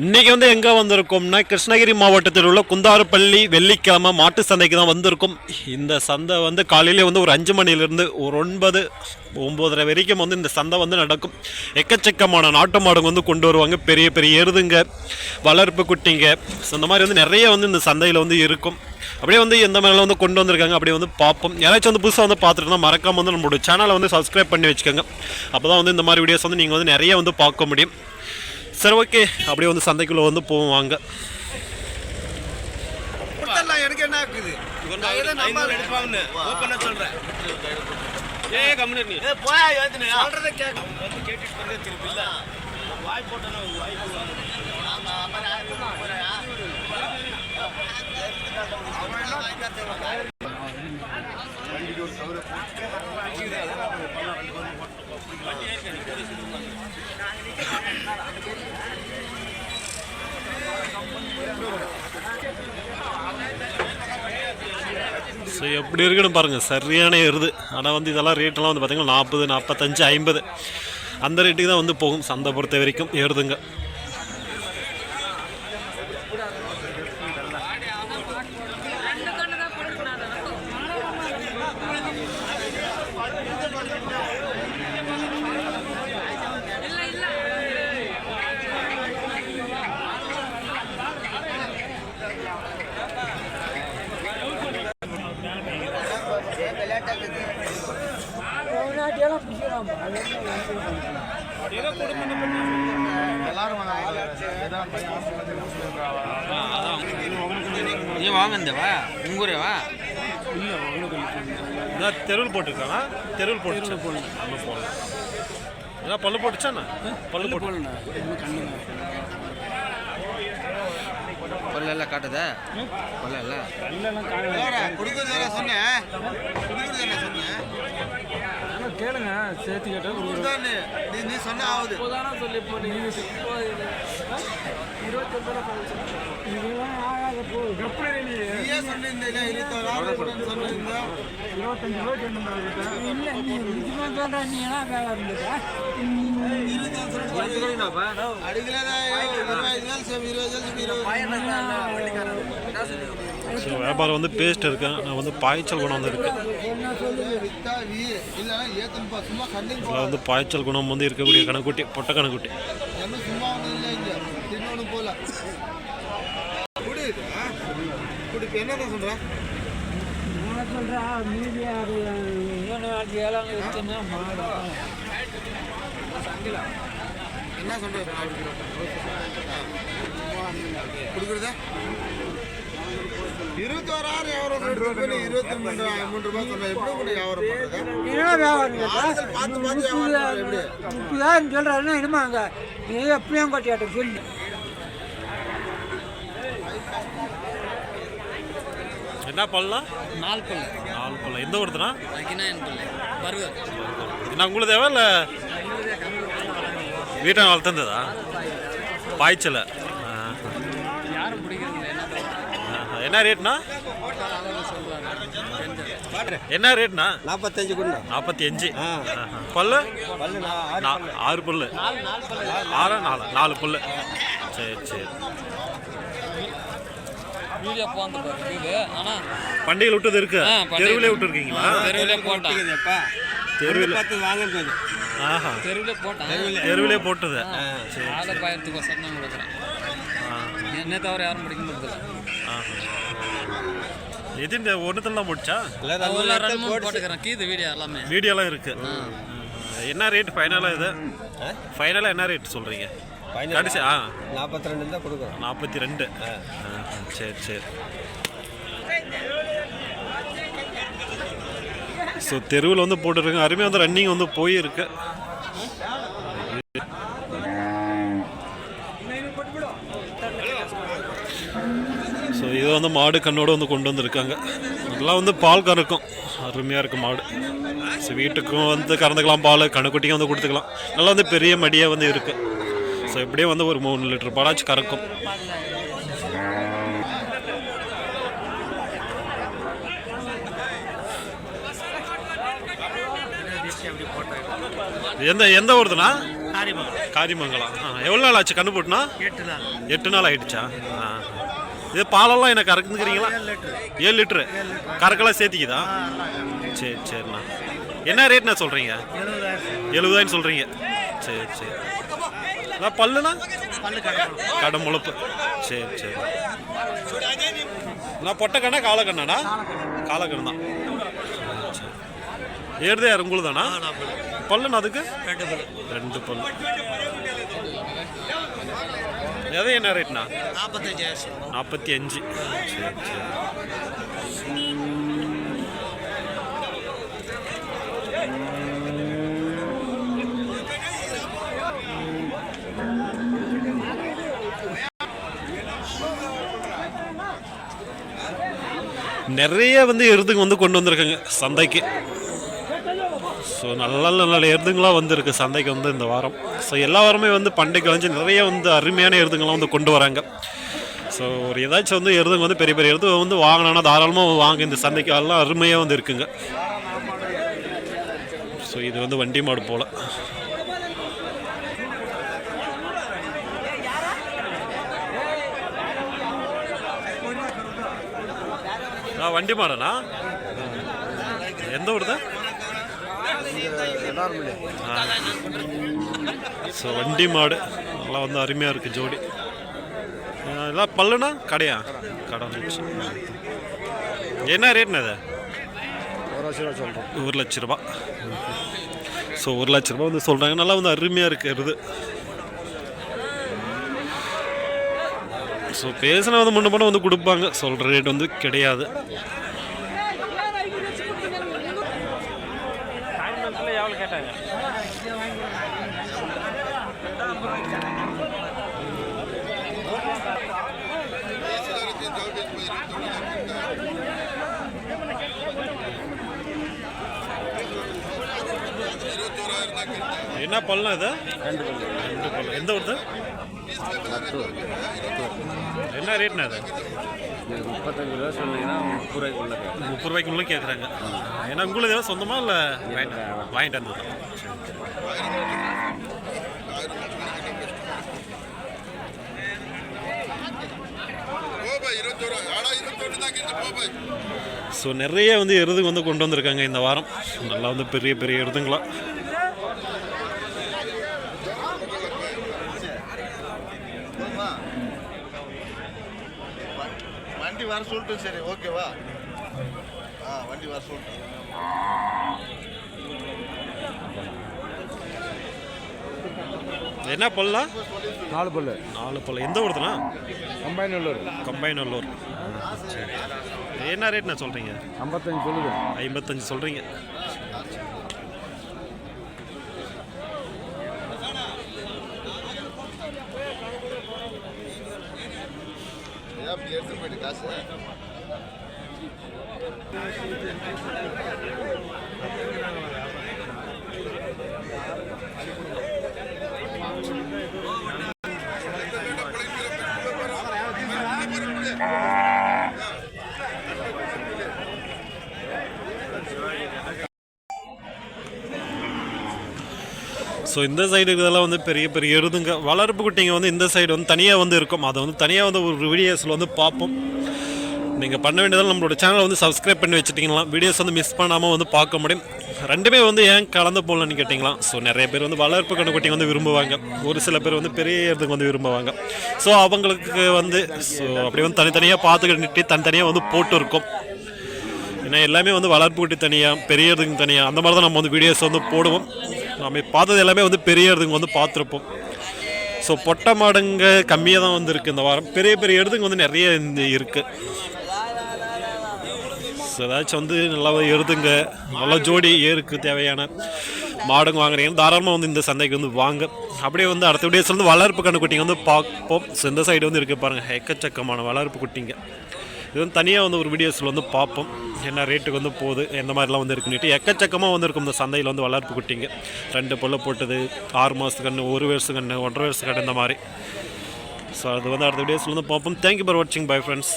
இன்னைக்கு வந்து எங்கே வந்திருக்கோம்னா கிருஷ்ணகிரி மாவட்டத்தில் உள்ள குந்தாரப்பள்ளி வெள்ளிக்கிழமை மாட்டு சந்தைக்கு தான் வந்திருக்கும். இந்த சந்தை வந்து காலையிலே வந்து ஒரு அஞ்சு மணிலேருந்து ஒரு ஒன்பது ஒம்போதரை வரைக்கும் வந்து இந்த சந்தை வந்து நடக்கும். எக்கச்சக்கமான நாட்டு மாடுங்க வந்து கொண்டு வருவாங்க. பெரிய பெரிய எருதுங்க வளர்ப்பு குட்டிங்க. ஸோ இந்த மாதிரி வந்து நிறைய வந்து இந்த சந்தையில் வந்து இருக்கும். அப்படியே வந்து எந்த மாதிரிலாம் வந்து கொண்டு வந்திருக்காங்க அப்படியே வந்து பார்ப்போம். யாராச்சும் வந்து புதுசாக வந்து பார்த்துட்டு மறக்காமல் வந்து நம்மளோட சேனலை வந்து சப்ஸ்கிரைப் பண்ணி வச்சுக்கோங்க. அப்போ தான் வந்து இந்த மாதிரி வீடியோஸ் வந்து நீங்கள் வந்து நிறைய வந்து பார்க்க முடியும். சரி ஓகே அப்படியே வந்து சந்தைக்குள்ளே வந்து போவோம் வாங்க எனக்கு என்ன ஓப்பனா சொல்றேன் ஏ கம்முனு நீ ஏய், போயா, ஏத்துனையா? சொல்றதை கேக்கு. வந்து கேட்டுட்டு வந்து திருப்பி இல்ல வாய் போட்டனா வாய் ஸோ எப்படி இருக்குன்னு பாருங்கள் சரியான எருது. ஆனால் வந்து இதெல்லாம் ரேட்டெல்லாம் வந்து பார்த்தீங்கன்னா நாற்பது நாற்பத்தஞ்சு ஐம்பது. அந்த ரேட்டுக்கு தான் வந்து போகும். சந்தை பொறுத்த வரைக்கும் எருதுங்க. நீ வாங்கந்தவா உங்கூரேவா இதான் தெருவில் போட்டிருக்கானா? தெருவில் போட்டு பல்லு போடல. ஏதாவது பல்லு போட்டுச்சாண்ணா பல்லு எல்லாம் காட்டுதா? பல்ல இல்ல வேற, கொடுக்கறது வேற சொன்னேன். கொடுக்கறது என்ன சொன்னேன்? கேளுங்க சேர்த்து கேட்டால் நீ? நீ- சொன்னா ஆகுது. சொல்லி போட்டீங்க. இதெல்லாம் ஆகாத போ எப்படி நீ? நீயே கொடுன்னு சொல்லியிருந்த. இருபத்தஞ்சு ரூபா சொன்னேன் இல்லை நீ நிஜமா சொல்ற நீ என்ன வேலை இருந்ததா ஐயோ, இருபது இருபது இருபது. ஸோ வியாபாரம் வந்து பேஸ்ட் இருக்கு. நான் வந்து பாய்ச்சல் குணம் வந்து இருக்கு. இதில் வந்து பாய்ச்சல் குணம் வந்து இருக்கக்கூடிய கணக்குட்டி பொட்டை கணக்குட்டி. என்ன சும்மா ஒண்ணும் என்னதான் சொல்ற? ஏழாங்க மாடு என்ன சொல்ற? கொடுக்குறதா இருபத்தோராயிரம் வியாபாரம் இருபத்தி மூணு மூணு ரூபாய் சொன்ன எப்படி கூட வியாபாரம் என்ன வியாபாரம் பார்த்து பார்த்து வியாபாரம் எப்படி? முப்பதாயிரம் சொல்றாருன்னா என்னமாங்க நீ எப்படியும் கொட்டியாட்டம் சொல்லு. என்ன பல்லாம் நாலு பல்லு. நாலு பல்ல. எந்த ஊருதுனா அகினாயன் பல்லு. பருவர் நான் உங்களுக்கு தேவை இல்லை? வீட்டை வளர்த்துந்ததா? பாய்ச்சலை ஆ. யாரும் பிடிக்கிறது என்ன ஆஹா. என்ன ரேட்னா என்ன ரேட்னா நாற்பத்தஞ்சு குண்டு. நாற்பத்தி அஞ்சு பல்லு? ஆறு பல்லு. ஆறா நாலு நாலு? பல்லு. சரி சரி. பண்டிகையில் விட்டது இருக்கு. பண்டிகை. தெருவிலே விட்டுருக்கீங்களா? தெருவிலே எப்பா தெருவில் பார்த்து வாங்குறது ஆஹா. தெருவிலே போட்டான். தெருவிலே. போட்டது. சரி ஆளை பாயத்துக்கு வசதி தான் கொடுக்குறேன். என்ன தவிர யாரும் பிடிக்க முடியல. இது இந்த ஒன்றுத்துல தான் முடிச்சா ரெண்டு மூணு போட்டுக்கிறேன். கீது வீடியோ எல்லாமே. வீடியோலாம் இருக்கு. என்ன ரேட் ஃபைனலாக இது? ஃபைனலாக என்ன ரேட் சொல்கிறீங்க கடைசி ஆ? நாற்பத்தி ரெண்டு தான் கொடுக்குறோம். நாற்பத்தி ரெண்டு சரி சரி. ஸோ தெருவில் வந்து போட்டுருக்காங்க அருமையாக வந்து ரன்னிங் வந்து போயிருக்கு ஸோ இது வந்து மாடு கண்ணோடு வந்து கொண்டு வந்திருக்காங்க. நல்லா வந்து பால் கறக்கும். அருமையாக இருக்கும் மாடு. ஸோ வீட்டுக்கும் வந்து கறந்துக்கலாம் பால் கணுக்குட்டியும் வந்து கொடுத்துக்கலாம். நல்லா வந்து பெரிய மடியாக வந்து இருக்குது ஸோ இப்படியே வந்து ஒரு மூணு லிட்டர் பாலாச்சு கறக்கும். எந்த எந்த ஊருதுண்ணா? காரிமங்கலம். ஆ எவ்வளோ நாள் ஆச்சு கண்ணு போட்டுனா? எட்டு நாள். எட்டு நாள் ஆயிடுச்சா? ஆ. இது பாலெல்லாம் என்ன கறக்குங்கிறீங்களா ஏழு லிட்ரு கறக்கெல்லாம் சேர்த்திக்குதா? சரி சரிண்ணா. என்ன ரேட்ண்ணா சொல்கிறீங்க எழுபதாயிரம் சொல்கிறீங்க சரி சரி. அதான் பல்லுண்ணா? கடை முழுப்பு. சரி சரி. நான் பொட்டக்கண்ணா காலக்கண்ணாண்ணா காலக்கண்ணு தான் சரி. ஏறுதே யார்? உங்களுதானா? பல்லுண்ணா அதுக்கு? ரெண்டு பல்லு. ரெண்டு பல்லு. எது என்ன ரேட்ண்ணா? நாற்பத்தஞ்சாயிரம் நாற்பத்தி அஞ்சு சரி சரி நிறைய வந்து எருதுங்க வந்து கொண்டு வந்திருக்காங்க சந்தைக்கு. ஸோ நல்ல நல்ல எருதுங்களாக வந்து இருக்குது சந்தைக்கு வந்து இந்த வாரம். ஸோ எல்லா வாரமே வந்து பண்டைக்கு வந்து நிறைய வந்து அருமையான எருதுங்களாம் வந்து கொண்டு வராங்க. ஸோ ஒரு ஏதாச்சும் வந்து எருதுங்க வந்து பெரிய பெரிய எருது வந்து வாங்கினோன்னா தாராளமாக வாங்க. இந்த சந்தைக்கு எல்லாம் அருமையாக வந்து இருக்குங்க. ஸோ இது வந்து வண்டி மாடு போல். வண்டி மாடனா? எந்த ஊர் தான் ஸோ வண்டி மாடு. நல்லா வந்து அருமையாக இருக்குது ஜோடி. ஆ, இதெல்லாம் பல்லுனா கடையா? கடை என்ன ரேட்ண்ணா இது? ஒரு லட்ச ரூபா ஸோ ஒரு லட்ச ரூபா. வந்து சொல்கிறாங்க நல்லா வந்து அருமையாக இருக்கிறது ஸோ பேசினா வந்து முன்ன பண்ண வந்து கொடுப்பாங்க. சொல்கிற ரேட் வந்து கிடையாது. என்ன பல்லம் இது? ரெண்டு பல்லம் எந்த ஊர் என்ன ரேட்ண்ணா அது முப்பத்தஞ்சு ரூபா சொன்னீங்கன்னா முப்பது ரூபாய்க்குள்ள முப்பது ரூபாய்க்குள்ள கேட்குறாங்க ஏன்னா உங்களுக்கு ஏதாவது சொந்தமா இல்லை வாங்கிட்டு வாங்கிட்டு வந்தது? ஸோ நிறைய வந்து எருதுங்க வந்து கொண்டு வந்திருக்காங்க இந்த வாரம். நல்லா வந்து பெரிய பெரிய எருதுங்களா? வண்டி வர சொல்லிட்டு சரி ஓகேவா ஆ வண்டி வர சொல்லிட்டு என்ன பல்லாம் நாலு பல்லு. நாலு பல்ல. எந்த ஊருதுண்ணா? கம்பைனல்லூர் கம்பைநல்லூர். சரி. என்ன ரேட்ண்ணா சொல்கிறீங்க ஐம்பத்தஞ்சு சொல்லுது. ஐம்பத்தஞ்சு சொல்கிறீங்க காசு ஸோ இந்த சைடு இதெல்லாம் வந்து பெரிய பெரிய எருதுங்க வளர்ப்பு குட்டிங்க வந்து இந்த சைடு வந்து தனியாக வந்து இருக்கும். அதை வந்து தனியாக வந்து ஒரு வீடியோஸில் வந்து பார்ப்போம். நீங்கள் பண்ண வேண்டியதால் நம்மளோட சேனலை வந்து சப்ஸ்கிரைப் பண்ணி வச்சுட்டிங்களா வீடியோஸ் வந்து மிஸ் பண்ணாமல் வந்து பார்க்க முடியும். ரெண்டுமே வந்து ஏன் கலந்து போகலன்னு கேட்டிங்களா? ஸோ நிறைய பேர் வந்து வளர்ப்பு கண்ணு வந்து விரும்புவாங்க. ஒரு சில பேர் வந்து பெரிய இடத்துக்கு வந்து விரும்புவாங்க. ஸோ அவங்களுக்கு வந்து ஸோ அப்படி வந்து தனித்தனியாக பார்த்துக்கிட்டு தனித்தனியாக வந்து போட்டு இருக்கும் ஏன்னா எல்லாமே வந்து வளர்ப்பு குட்டி தனியாக பெரியதுங்க தனியாக அந்த மாதிரி தான் நம்ம வந்து வீடியோஸ் வந்து போடுவோம். நம்ம பார்த்தது எல்லாமே வந்து பெரியதுங்க வந்து பார்த்துருப்போம். ஸோ பொட்டை மாடுங்க கம்மியாக தான் வந்து இருக்குது இந்த வாரம். பெரிய பெரிய இடத்துக்கு வந்து நிறைய இந்த இருக்குது ஏதாச்சும் வந்து நல்லா எருதுங்க. நல்லா ஜோடி ஏருக்கு தேவையான மாடுங்க வாங்குறீங்க. தாராளமாக வந்து இந்த சந்தைக்கு வந்து வாங்க. அப்படியே வந்து அடுத்த வீடியோஸ் வந்து வளர்ப்பு கண்ணு குட்டிங்க வந்து பார்ப்போம். ஸோ இந்த சைடு வந்து இருக்குது பாருங்கள் எக்கச்சக்கமான வளர்ப்பு குட்டிங்க. இது வந்து தனியாக வந்து ஒரு வீடியோஸில் வந்து பார்ப்போம். என்ன ரேட்டுக்கு வந்து போகுது எந்த மாதிரிலாம் வந்து இருக்குன்னுட்டு எக்கச்சக்கமாக வந்து இருக்கும் இந்த சந்தையில் வந்து வளர்ப்பு குட்டிங்க. ரெண்டு பொல்ல போட்டது ஆறு மாதத்து கன்று ஒரு வருஷம் கன்று ஒன்றரை வருஷம் கன்று இந்த மாதிரி. ஸோ அது வந்து அடுத்த வீடியோஸில் வந்து பார்ப்போம். தேங்க்யூ ஃபார் வாட்சிங் பை ஃப்ரெண்ட்ஸ்